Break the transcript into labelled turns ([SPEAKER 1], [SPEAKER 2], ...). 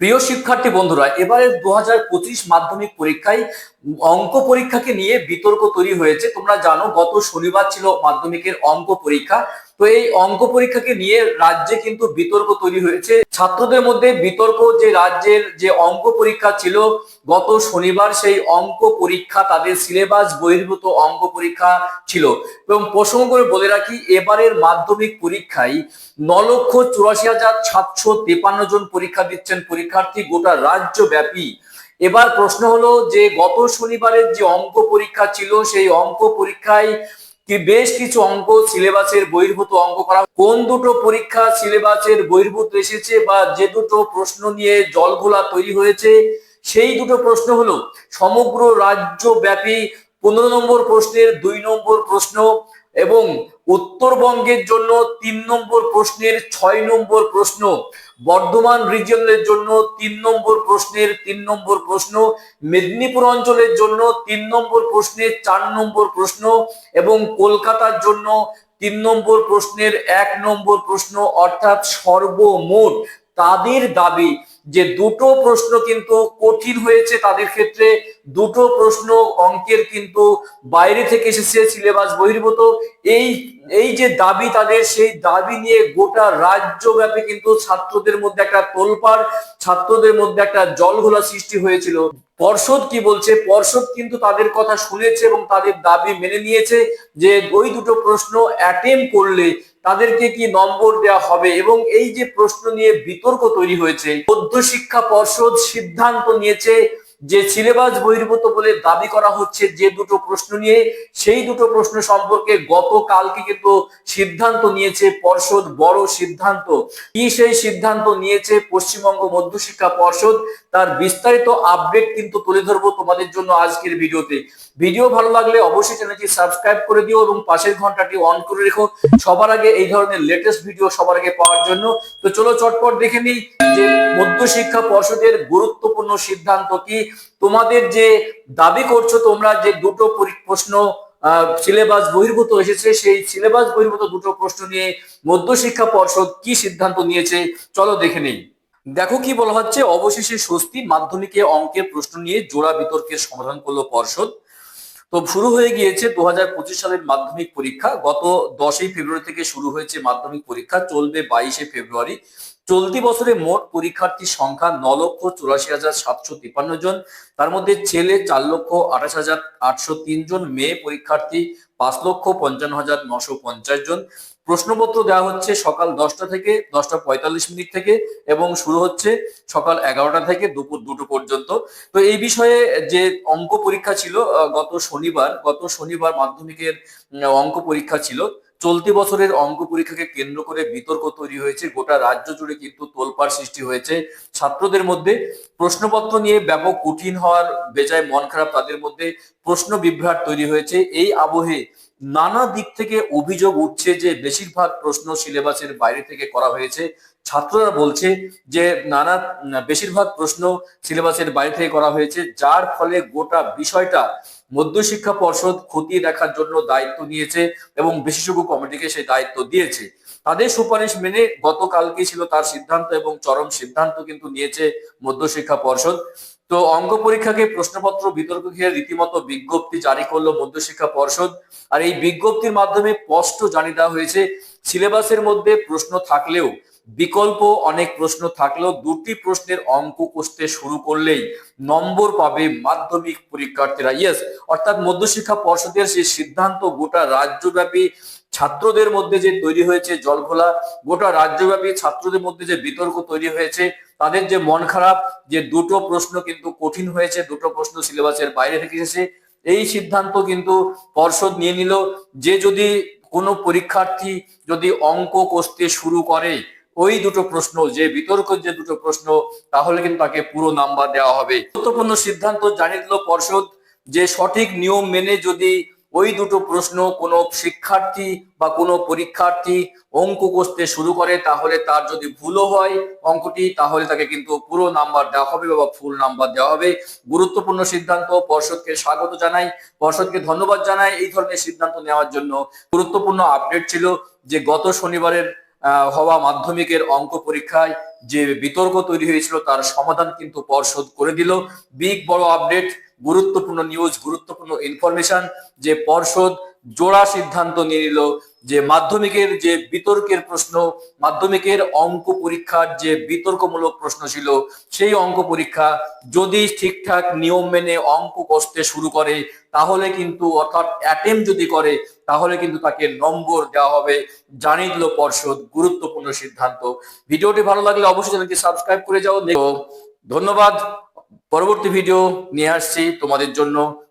[SPEAKER 1] প্রিয় শিক্ষার্থী বন্ধুরা এবারে দু হাজার পঁচিশ মাধ্যমিক পরীক্ষায় অঙ্ক পরীক্ষাকে নিয়ে বিতর্ক তৈরি হয়েছে। তোমরা জানো, গত শনিবার ছিল মাধ্যমিকের অঙ্ক পরীক্ষা। তো এই অঙ্ক পরীক্ষাকে নিয়ে রাজ্যে কিন্তু বিতর্ক তৈরি হয়েছে। ছাত্রদের মধ্যে বিতর্ক, যে রাজ্যের যে অঙ্ক পরীক্ষা ছিল, গত শনিবার সেই অঙ্ক পরীক্ষা, তাদের সিলেবাস বহির্ভূত অঙ্ক পরীক্ষা ছিল। এবং প্রসঙ্গ করে বলে রাখি, এবারের মাধ্যমিক পরীক্ষায় ন লক্ষ চুরাশি হাজার সাতশো তেপান্ন জন পরীক্ষা দিচ্ছেন পরীক্ষার্থী গোটা রাজ্য ব্যাপী এবার প্রশ্ন হলো যে, গত শনিবারের যে অঙ্ক পরীক্ষা ছিল, সেই অঙ্ক পরীক্ষায় কি বেশ কিছু অঙ্ক সিলেবাসের বহির্ভূত অঙ্ক করা কোন দুটো পরীক্ষা সিলেবাসের বহির্ভূত এসেছে বা যে দুটো প্রশ্ন নিয়ে জলঘোলা তৈরি হয়েছে? সেই দুটো প্রশ্ন হলো, সমগ্র রাজ্য ব্যাপী পনেরো নম্বর প্রশ্নের দুই নম্বর প্রশ্ন এবং উত্তরবঙ্গের জন্য তিন নম্বর প্রশ্নের ছয় নম্বর প্রশ্ন। বর্ধমান রিজিয়নের জন্য তিন নম্বর প্রশ্নের তিন নম্বর প্রশ্ন, মেদিনীপুর অঞ্চলের জন্য তিন নম্বর প্রশ্নের চার নম্বর প্রশ্ন এবং কলকাতার জন্য তিন নম্বর প্রশ্নের এক নম্বর প্রশ্ন, অর্থাৎ সর্বমোট তাদের দাবি যে দুটো প্রশ্ন কিন্তু কঠিন হয়েছে তাদের ক্ষেত্রে। দুটো প্রশ্ন অঙ্কের কিন্তু বাইরে থেকে এসেছে সিলেবাস বহির্ভূত। এই এই যে দাবি তাদের, সেই দাবি নিয়ে গোটা রাজ্যব্যাপী কিন্তু ছাত্রদের মধ্যে একটা তোলপাড়, ছাত্রদের মধ্যে একটা জলঘোলা সৃষ্টি হয়েছিল। পর্ষদ কি বলছে? পর্ষদ কিন্তু তাদের কথা শুনেছে এবং তাদের দাবি মেনে নিয়েছে যে ওই দুটো প্রশ্ন অ্যাটেম্প করলে তাদেরকে কি নম্বর দেওয়া হবে এবং এই যে প্রশ্ন নিয়ে বিতর্ক তৈরি হয়েছে মধ্য শিক্ষা পর্ষদ সিদ্ধান্ত নিয়েছে যে সিলেবাস বহির্ভূত বলে দাবি করা হচ্ছে যে দুটো প্রশ্ন নিয়ে, সেই দুটো প্রশ্ন সম্পর্কে গতকালকে কিন্তু সিদ্ধান্ত নিয়েছে পর্ষদ, বড় সিদ্ধান্ত। কি সেই সিদ্ধান্ত নিয়েছে পশ্চিমবঙ্গ মধ্যশিক্ষা পর্ষদ, তার বিস্তারিত আপডেট কিন্তু তুলে ধরবো তোমাদের জন্য আজকের ভিডিওতে। ভিডিও ভালো লাগলে অবশ্যই চ্যানেলটি সাবস্ক্রাইব করে দিও এবং পাশের ঘন্টাটি অন করে রেখো। সবার আগে এই ধরনের লেটেস্ট ভিডিও সবার আগে পাওয়ার জন্য। তো চলো চটপট দেখে নিই যে মধ্যশিক্ষা পর্ষদের গুরুত্বপূর্ণ সিদ্ধান্ত কি। তোমাদের যে দাবি করছ তোমরা যে দুটো প্রশ্ন সিলেবাস বহির্ভূত এসেছে, সেই সিলেবাস বহির্ভূত দুটো প্রশ্ন নিয়ে মধ্যশিক্ষা পর্ষদ কি সিদ্ধান্ত নিয়েছে, চলো দেখে নেই। দেখো কি বলা হচ্ছে, অবশেষে স্বস্তি মাধ্যমিকে অঙ্কের প্রশ্ন নিয়ে জোড়া বিতর্কের সমাধান করল পর্ষদ। তো শুরু হয়ে গিয়েছে দু হাজার পঁচিশ সালের মাধ্যমিক পরীক্ষা। গত দশই ফেব্রুয়ারি থেকে শুরু হয়েছে মাধ্যমিক পরীক্ষা, চলবে বাইশে ফেব্রুয়ারি। চলতি বছরে মোট পরীক্ষার্থীর সংখ্যা ন লক্ষ চুরাশি হাজার সাতশো তিপ্পান্ন জন। তার মধ্যে ছেলে চার লক্ষ আঠাশ হাজার আটশো তিন জন, মেয়ে পরীক্ষার্থী পাঁচ লক্ষ পঞ্চান্ন হাজার নশো পঞ্চাশ জন। প্রশ্নপত্র দেওয়া হচ্ছে সকাল দশটা থেকে, দশটা পঁয়তাল্লিশ মিনিট থেকে এবং শুরু হচ্ছে সকাল এগারোটা থেকে দুপুর দুটো পর্যন্ত। তো এই বিষয়ে যে অঙ্ক পরীক্ষা ছিল গত শনিবার গত শনিবার মাধ্যমিকের অঙ্ক পরীক্ষা ছিল চলতি বছরের অঙ্ক পরীক্ষাকে কেন্দ্র করে বিতর্ক তৈরি হয়েছে। গোটা রাজ্য জুড়ে কিন্তু তোলপাড় সৃষ্টি হয়েছে। ছাত্রদের মধ্যে প্রশ্নপত্র নিয়ে ব্যাপক কঠিন হওয়ার বেজায় মন খারাপ তাদের মধ্যে প্রশ্ন বিভ্রাট তৈরি হয়েছে। এই আবহে নানা দিক থেকে অভিযোগ উঠছে যে বেশিরভাগ প্রশ্ন সিলেবাসের বাইরে থেকে করা হয়েছে। ছাত্ররা বলছে যে নানা, বেশিরভাগ প্রশ্ন সিলেবাসের বাইরে থেকে করা হয়েছে, যার ফলে গোটা বিষয়টা মধ্যশিক্ষা পর্ষদ খতিয়ে দেখার জন্য দায়িত্ব নিয়েছে এবং বিশেষজ্ঞ কমিটিকে সেই দায়িত্ব দিয়েছে। তাদের সুপারিশ মেনে গতকালকে ছিল তার সিদ্ধান্ত এবং চরম সিদ্ধান্ত কিন্তু নিয়েছে মধ্যশিক্ষা পর্ষদ। তো অঙ্গ পরীক্ষাকে প্রশ্নপত্র বিতর্ক ঘিরে রীতিমতো বিজ্ঞপ্তি জারি করল মধ্যশিক্ষা পর্ষদ। আর এই বিজ্ঞপ্তির মাধ্যমে স্পষ্ট জানিয়ে দেওয়া হয়েছে, সিলেবাসের মধ্যে প্রশ্ন থাকলেও বিকল্প অনেক প্রশ্ন থাকলেও দুটি প্রশ্নের অঙ্ক কষতে শুরু করলেই নম্বর পাবে মাধ্যমিক পরীক্ষার্থীরা। ইয়েস অর্থাৎ মধ্যশিক্ষা পর্ষদের সেই সিদ্ধান্ত গোটা রাজ্যব্যাপী ছাত্রদের মধ্যে যে তৈরি হয়েছে জলঘোলা, গোটা রাজ্যব্যাপী ছাত্রদের মধ্যে যে বিতর্ক তৈরি হয়েছে, তাদের যে মন খারাপ, যে দুটো প্রশ্ন কিন্তু কঠিন হয়েছে, দুটো প্রশ্ন সিলেবাসের বাইরে থেকে এসেছে, এই সিদ্ধান্ত কিন্তু পর্ষদ নিয়ে নিল যে যদি কোনো পরীক্ষার্থী যদি অঙ্ক কষতে শুরু করে ওই দুটো প্রশ্ন, যে বিতর্ক যে দুটো প্রশ্ন, তাহলে কিন্তু তাকে পুরো নাম্বার দেওয়া হবে। গুরুত্বপূর্ণ সিদ্ধান্ত জানিয়ে দিল পর্ষদ যে সঠিক নিয়ম মেনে যদি ওই দুটো প্রশ্ন কোনো শিক্ষার্থী বা কোনো পরীক্ষার্থী অঙ্ক করতে শুরু করে, তাহলে তার যদি ভুলও হয় অঙ্কটি, তাহলে তাকে কিন্তু পুরো নাম্বার দেওয়া হবে বা ফুল নাম্বার দেওয়া হবে। গুরুত্বপূর্ণ সিদ্ধান্ত পর্ষদকে স্বাগত জানাই। পর্ষদকে ধন্যবাদ জানাই এই ধরনের সিদ্ধান্ত নেওয়ার জন্য। গুরুত্বপূর্ণ আপডেট ছিল যে গত শনিবারের হওয়া মাধ্যমিকের অঙ্ক পরীক্ষায় যে বিতর্ক তৈরি হয়েছিল তার সমাধান কিন্তু পর্ষদ করে দিল। বিগ বড় আপডেট, গুরুত্বপূর্ণ নিউজ গুরুত্বপূর্ণ ইনফরমেশন যে পর্ষদ জোড়া সিদ্ধান্ত নিয়ে নিল যে মাধ্যমিকের যে বিতর্কের প্রশ্ন, মাধ্যমিকের অঙ্ক পরীক্ষার যে বিতর্কমূলক প্রশ্ন ছিল, সেই অঙ্ক পরীক্ষা যদি ঠিকঠাক নিয়ম মেনে অঙ্ক কষতে শুরু করে, তাহলে কিন্তু, অর্থাৎ অ্যাটেম্প যদি করে, তাহলে কিন্তু তাকে নম্বর দেওয়া হবে। জানিয়ে দিল পর্ষদ গুরুত্বপূর্ণ সিদ্ধান্ত। ভিডিওটি ভালো লাগলে অবশ্যই চ্যানেলটি সাবস্ক্রাইব করে যাও। ধন্যবাদ। পরবর্তী ভিডিও নিয়ে আসছি তোমাদের জন্য।